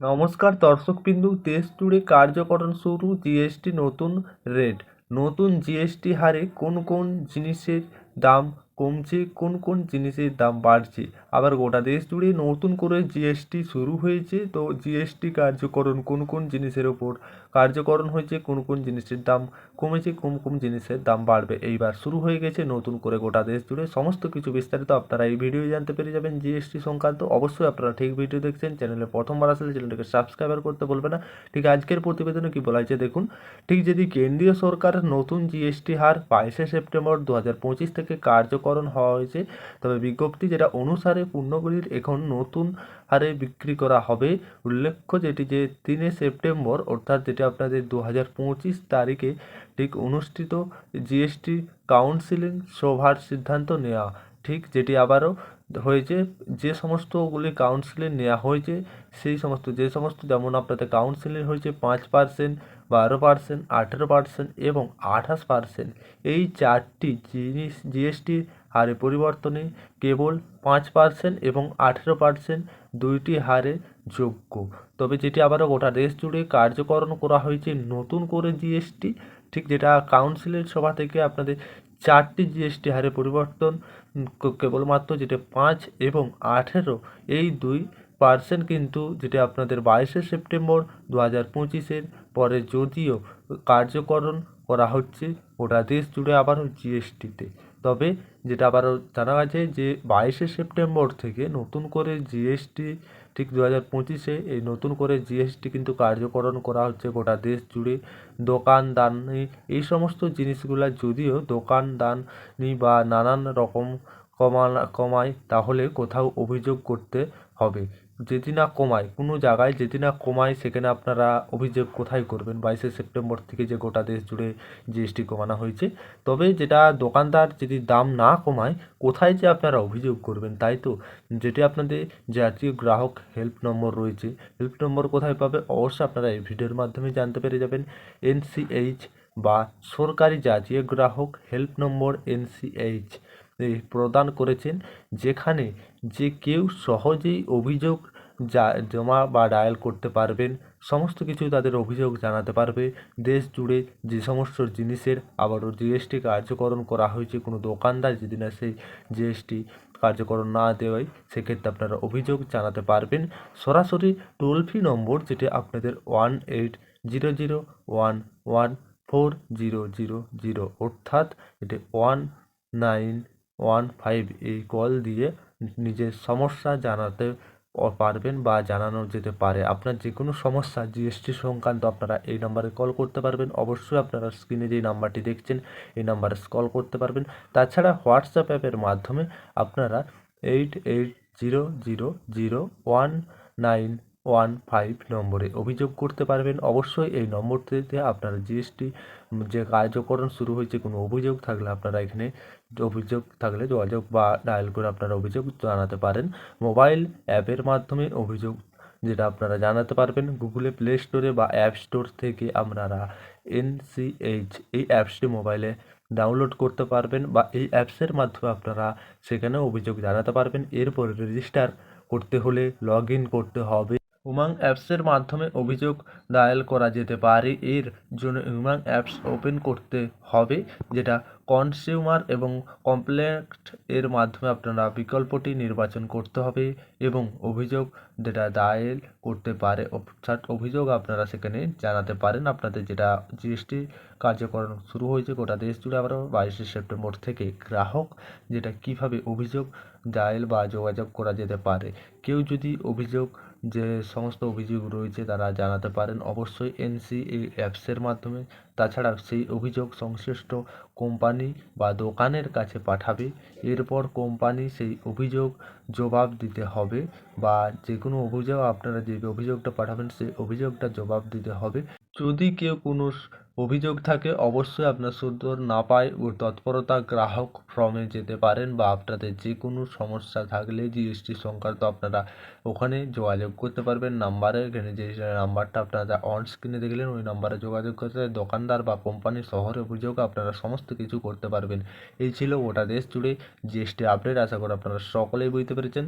নমস্কার দর্শকবিন্দু দেশ জুড়ে কার্যকরণ শুরু, জিএসটি নতুন রেট। নতুন জিএসটি হারে কোন কোন জিনিসের দাম কমছে, কোন কোন জিনিসের দাম বাড়ছে? আবার গোটা দেশ জুড়ে নতুন করে জিএসটি শুরু হয়েছে। তো জিএসটি কার্যকরণ কোন কোন জিনিসের ওপর কার্যকরণ হয়েছে? কোন কোন জিনিসের দাম কমেছে? কোন কোন জিনিসের দাম বাড়বে? এইবার শুরু হয়ে গেছে নতুন করে গোটা দেশ জুড়ে। সমস্ত কিছু বিস্তারিত আপনারা এই ভিডিও জানতে পেরে যাবেন জিএসটি সংক্রান্ত। অবশ্যই আপনারা ঠিক ভিডিও দেখছেন। চ্যানেলে প্রথমবার আসলে চ্যানেলটাকে সাবস্ক্রাইবার করতে বলবে না। ঠিক আজকের প্রতিবেদনে কি বলা হয়েছে দেখুন, ঠিক যদি কেন্দ্রীয় সরকার নতুন জিএসটি হার বাইশে সেপ্টেম্বর দু হাজার পঁচিশ থেকে কার্যকরণ হওয়া হয়েছে, তবে বিজ্ঞপ্তি যেটা অনুসারে পণ্যগুলির এখন নতুন হারে বিক্রি করা হবে। উল্লেখ্য যেটি যে তিনে সেপ্টেম্বর, অর্থাৎ যেটি আপনাদের দু হাজার পঁচিশ তারিখে ঠিক অনুষ্ঠিত জিএসটি কাউন্সিলিং সভার সিদ্ধান্ত নেওয়া, ঠিক যেটি আবারও হয়েছে, যে সমস্তগুলি কাউন্সিলে নেওয়া হয়েছে, সেই সমস্ত, যে সমস্ত যেমন আপনাদের কাউন্সিলে হয়েছে পাঁচ পার্সেন্ট বারো পার্সেন্ট আঠেরো পার্সেন্ট এবং আঠাশ পার্সেন্ট এই চারটি জিনিস জিএসটি হারে পরিবর্তনে কেবল পাঁচ পার্সেন্ট এবং আঠেরো পার্সেন্ট দুইটি হারে যোগ্য। তবে যেটি আবারও গোটা দেশ জুড়ে কার্যকরণ করা হয়েছে, নতুন করে জিএসটি ঠিক যেটা কাউন্সিলের সভা থেকে আপনাদের চারটি জিএসটি হারে পরিবর্তন কেবলমাত্র যেটা পাঁচ এবং আঠেরো, এই দুই পার্সেন্ট কিন্তু যেটা আপনাদের বাইশে সেপ্টেম্বর দু হাজার পঁচিশের পরে যদিও কার্যকরণ করা হচ্ছে, গোটা দেশ জুড়ে আবারও জিএসটিতে। তবে যেটা আবারও জানা গেছে যে বাইশে সেপ্টেম্বর থেকে নতুন করে জিএসটি ঠিক দু হাজার পঁচিশে এই নতুন করে জিএসটি কিন্তু কার্যকরণ করা হচ্ছে গোটা দেশ জুড়ে। দোকানদানি এই সমস্ত জিনিসগুলো যদিও দোকানদানি বা নানান রকম কমানা কমায় তাহলে কোথাও অভিযোগ করতে হবে। যদি না কমায়, কোনো জায়গায় যদি না কমায়, সেখানে আপনারা অভিযোগ কোথায় করবেন? বাইশে সেপ্টেম্বর থেকে যে গোটা দেশ জুড়ে জিএসটি কমানো হয়েছে। তবে যেটা দোকানদার যদি দাম না কমায়, কোথায় যে আপনারা অভিযোগ করবেন তাই তো? যেটি আপনাদের জাতীয় গ্রাহক হেল্প নম্বর রয়েছে। হেল্প নম্বর কোথায় পাবে? অবশ্যই আপনারা এই ভিডিওর মাধ্যমে জানতে পেরে যাবেন। এনসিএইচ বা সরকারি জাতীয় গ্রাহক হেল্প নম্বর এনসিএইচ। প্রদান করেছেন, যেখানে যে কেউ সহজেই অভিযোগ যা জমা বা ডায়াল করতে পারবেন। সমস্ত কিছু তাদের অভিযোগ জানাতে পারবে। দেশ জুড়ে যে সমস্ত জিনিসের আবারও জিএসটি কার্যকরণ করা হয়েছে, কোনো দোকানদার যদি না সেই জিএসটি কার্যকরণ না দেওয়ায় সেক্ষেত্রে আপনারা অভিযোগ জানাতে পারবেন। সরাসরি টোল ফ্রি নম্বর যেটি আপনাদের one eight zero zero one one four zero zero zero, অর্থাৎ এটি ওয়ান নাইন ওয়ান ফাইভ এই কল দিয়ে নিজের সমস্যা জানাতে পারবেন বা জানানো যেতে পারে। আপনার যে কোনো সমস্যা জিএসটি সংক্রান্ত আপনারা এই নাম্বারে কল করতে পারবেন। অবশ্যই আপনারা স্ক্রিনে যে নাম্বারটি দেখছেন, এই নাম্বারে কল করতে পারবেন। তাছাড়া হোয়াটসঅ্যাপ অ্যাপের মাধ্যমে আপনারা eight eight zero zero zero one nine one five নম্বরে অভিযোগ করতে পারবেন। অবশ্যই এই নম্বরটিতে আপনারা জিএসটি যে কার্যকরণ শুরু হয়েছে, কোনো অভিযোগ থাকলে আপনারা এখানে অভিযোগ থাকলে যোগাযোগ বা ডায়াল করে আপনারা অভিযোগ জানাতে পারেন। মোবাইল অ্যাপের মাধ্যমে অভিযোগ যেটা আপনারা জানাতে পারবেন। গুগলে প্লে স্টোরে বা অ্যাপ স্টোর থেকে আপনারা এনসিএইচ এই অ্যাপসটি মোবাইলে ডাউনলোড করতে পারবেন বা এই অ্যাপসের মাধ্যমে আপনারা সেখানে অভিযোগ জানাতে পারবেন। এরপরে রেজিস্টার করতে হলে লগ করতে হবে। উমাং অ্যাপসের মাধ্যমে অভিযোগ ডায়াল করা যেতে পারে। এর জন্য উমাং অ্যাপস ওপেন করতে হবে, যেটা কনজিউমার এবং কমপ্লেক্ট এর মাধ্যমে আপনারা বিকল্পটি নির্বাচন করতে হবে এবং অভিযোগ যেটা ডায়াল করতে পারে, অর্থাৎ অভিযোগ আপনারা সেখানে জানাতে পারেন। আপনাদের যেটা জিএসটি কার্যকরণ শুরু হয়েছে গোটা দেশ জুড়ে আবারও বাইশে সেপ্টেম্বর থেকে। গ্রাহক যেটা কীভাবে অভিযোগ ডায়াল বা যোগাযোগ করা যেতে পারে? কেউ যদি অভিযোগ, যে সমস্ত অভিযোগ রয়েছে তারা জানাতে পারেন, অবশ্যই এনসিএ অ্যাপসের মাধ্যমে। তাছাড়া সেই অভিযোগ সংশ্লিষ্ট কোম্পানি বা দোকানের কাছে পাঠাবে। এরপর কোম্পানি সেই অভিযোগ জবাব দিতে হবে বা যে কোনো অভিযোগ, আপনারা যে অভিযোগটা পাঠাবেন, সেই অভিযোগটা জবাব দিতে হবে। যদি কেউ কোনো অভিযোগ থাকে, অবশ্যই আপনার সুন্দর না পায় ও তৎপরতা গ্রাহক ফর্মে যেতে পারেন বা আপনাদের যে কোনো সমস্যা থাকলে জিএসটি সংক্রান্ত আপনারা ওখানে যোগাযোগ করতে পারবেন। নাম্বারে এখানে যে নাম্বারটা আপনারা অন স্ক্রিনে দেখলেন, ওই নাম্বারে যোগাযোগ করতে দোকানদার বা কোম্পানির শহরে অভিযোগ আপনারা সমস্ত কিছু করতে পারবেন। এই ছিল গোটা দেশ জুড়ে জিএসটি আপডেট আশা করি আপনারা সকলেই বুঝতে পেরেছেন।